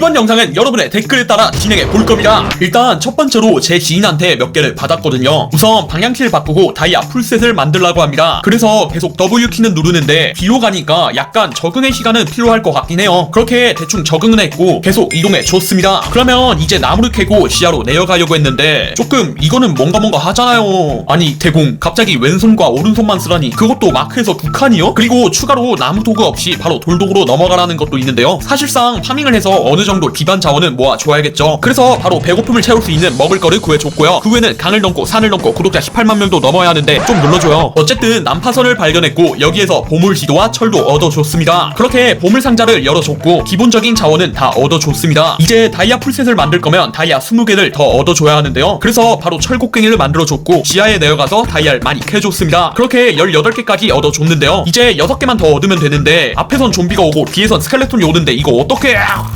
이번 영상은 여러분의 댓글에 따라 진행해 볼 겁니다. 일단 첫 번째로 제 지인한테 몇 개를 받았거든요. 우선 방향키를 바꾸고 다이아 풀셋을 만들라고 합니다. 그래서 계속 W키는 누르는데 뒤로 가니까 약간 적응의 시간은 필요할 것 같긴 해요. 그렇게 대충 적응은 했고 계속 이동해 줬습니다. 그러면 이제 나무를 캐고 지하로 내려가려고 했는데 조금 이거는 뭔가 뭔가 하잖아요. 아니 대공 갑자기 왼손과 오른손만 쓰라니 그것도 마크에서 두 칸이요? 그리고 추가로 나무 도구 없이 바로 돌도구로 넘어가라는 것도 있는데요. 사실상 파밍을 해서 어느 정도 기반 자원은 모아 줘야겠죠. 그래서 바로 배고픔을 채울 수 있는 먹을 거를 구해줬고요. 그 후에는 강을 넘고 산을 넘고 구독자 18만 명도 넘어야 하는데 좀 눌러줘요. 어쨌든 난파선을 발견했고 여기에서 보물 지도와 철도 얻어줬습니다. 그렇게 보물 상자를 열어줬고 기본적인 자원은 다 얻어줬습니다. 이제 다이아 풀셋을 만들 거면 다이아 20개를 더 얻어줘야 하는데요. 그래서 바로 철곡갱이를 만들어줬고 지하에 내려가서 다이아를 많이 캐줬습니다. 그렇게 18개까지 얻어줬는데요. 이제 6개만 더 얻으면 되는데 앞에선 좀비가 오고 뒤에선 스켈레톤이 오는데 이거 어떻게